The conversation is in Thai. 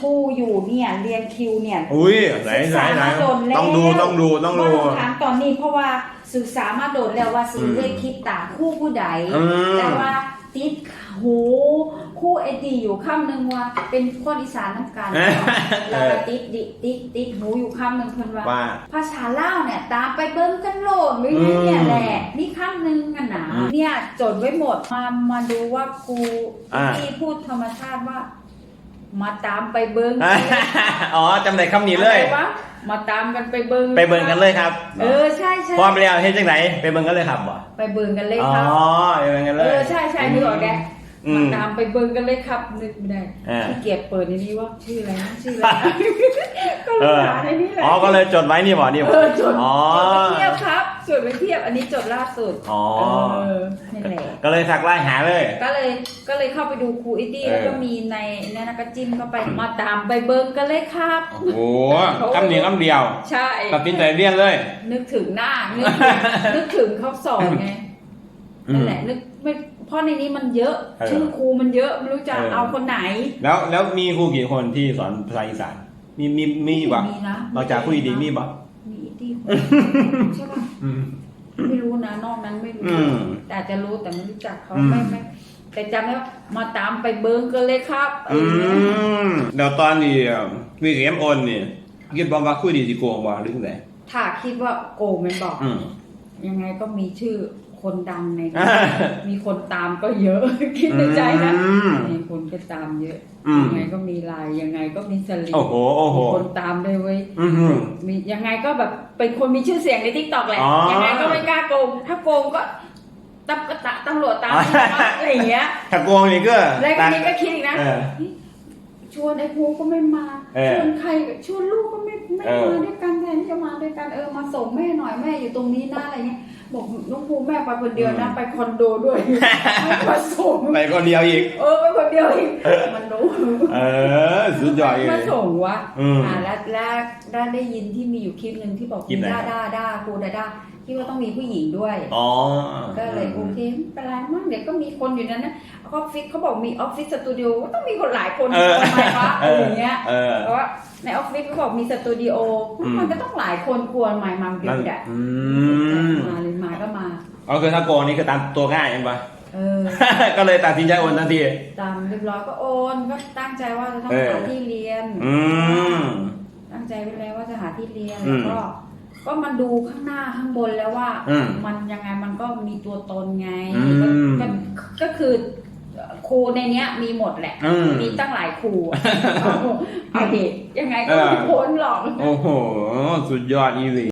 ครูอยู่เนี่ยเรียนคิวเนี่ยอุ้ยไหนไหนไหนศึกษามาโดนแล้วต้องดูต้องดูต้องดูว่าถามตอนนี้เพราะว่าศึกษามาโดนแล้วว่าสื่อมเลยคิดต่างคู่ผู้ใดอืมแต่ว่าติดหูคู่ไอดีอยู่ข้ามหนึ่งว่าเป็นคนอีสานน้ำกันเออแล้วก็ติดดิติดติดหูอยู่ข้ามหนึ่งเพิ่นว่าว่าภาษาลาวเนี่ยตามไปเบิ้งกันโหลดไม่ได้เนี่ยแหละ นี่ข้ามหนึ่งกันนะอืมเนี่ยจดไว้หมดมามาดูว่าครูอ่าที่พูดธรรมชาติว่า มาตามไปเบิ้งอ๋อจำได้คำนี้เลย อะไรวะมาตามกันไปเบิ้งไปเบิ่งกันเลยครับเออใช่ใช่พร้อมแล้วเฮ็ดจังไหนไปเบิ่งกันเลยครับบ่ไปเบิ้งกันเลยอ๋อครับ ไปเบิ่งกันเอเลยอใช่ใช่นึกออกแก อืมามตามไปเบิ้งกันเลยครับนึกไม่ได้อ่า ขี้เกียจเปิดในนี้ว่าชื่ออะไรนะชื่ออะไรนะก็เลเอยอหาในนี้แหละอ๋อก็เลยจดไว้นี่บ่นี่บ่เออจดอ๋อ จดไปเทียบครับจดไปเทียบอันนี้จดล่าสุดอ๋อ เออนี่แหละ ก็เลยทักไล่หาเลย ก็เลยก็เลยเข้าไปดูครูอิตี้เออ แล้วก็มีในนั่นนะก็จิ้มเข้าไปมาตามไปเบิ้งกันเลยครับ โอ้โหคำนี้คำเดียวใช่ ตัดสินใจเรียนเลย นึกถึงหน้า นึกถึงนึกถึงเขาสอนไงอืม นั่นแหละนึกไม่เพราะในนี้มันเยอะ เออ ชื่อครูมันเยอะไม่รู้จะเออเอาคนไหนแล้วแล้วมีครูกี่คนที่สอนภาษาอีสานมีมีมีบ่มีนะนอกจากครูดีมีบ่มีอิตี้คนใช่ปะอืม ไม่รู้นะนอกนั้นไม่รู้อืมแต่อาจจะรู้แต่ไม่รู้จักเขาอืม ไม่ไม่แต่จำได้ว่ามาตามไปเบิ้งกันเลยครับเออือมเดี๋ยวตอนนี้วีเอ็มโอนนี่คิดบ่ว่าคุยดีสิโกงบ่หรือไงถ้าคิดว่าโกงมันบอก อืมยังไงก็มีชื่อ คนดังในอ่ามีคนตามก็เยอะ คิดในใจนะอืมมีคนก็ตามเยอะอืมยังไงก็มีไลายยังไงก็มีสลิปโอ้โหโอ้โหมีคนตามด้วยเว้ยอือหือมียังไงก็แบบเป็นคนมีชื่อเสียงในทิกตอกแหละอ๋อยังไงก็ไม่กล้าโกง ถ้าโกงก็ตำกระตะตำรวจตามอ๋ออะไรอย่างเงี้ยถ้าโกงนี่ก็แล้วทีนี้ก็คิดอีกนะเออชวนไอ้ภูก็ไม่มาเออชวนใครชวนลูกก็ไม่ไม่เออมาด้วยกันแทนที่จะมาด้วยกันเออมาส่งแม่หน่อยแม่อยู่ตรงนี้นะอะไรเงี้ย บอกน้องภูแม่ไปคนเดียวนะ ไปคอนโดด้วยไม่มาส่งไปคนเดียวอีก เออไปคนเดียวอีกมันรู้เออ สุดยอดเลมายส่งวะอืมอ่าแล้วแล้วได้ได้ยินที่มีอยู่คลิปหนึ่งที่บอกคลิปไหนด้าด้าด้าครูด้าด้าที่ว่าต้องมีผู้หญิงด้วยอ๋อก็เลยโอเคไม่เป็นไรมั้งเดี๋ยวก็มีคนอยู่นั้นนะออฟฟิศเขาบอกมีออฟฟิศสตูดิโอก็ต้องมีคนหลายคนเออทำไมวะเออะไรออย่างเงี้ยเออเพราะว่าในออฟฟิศเขาบอกมีสตูดิโออืมมันก็ต้องหลายคนกลัวหมายมังเดียวแหละ อืม มาเลยมาก็ มาก็คือถ้าโกงนี่คือตามตัวง่ายเองปะ เออ ก็เลยตัดสินใจโอนทันที ตามเรียบร้อยก็โอน ก็ตั้งใจว่าจะต้องเออ หาที่เรียน อืม ตั้งใจไว้แล้วว่าจะหาที่เรียนอืแล้วมก็ ก็มาดูข้างหน้าข้างบนแล้วว่า อืมมันยังไงมันก็มีตัวตนไงอืมก็ก็ก็คือครูในเนี้ยมีหมดแหละ อืมมีตั้งหลายครูอะเอาเอาดิยังไงก็เออ ไม่พ้นหรอก โอ้โห สุดยอดอีหลี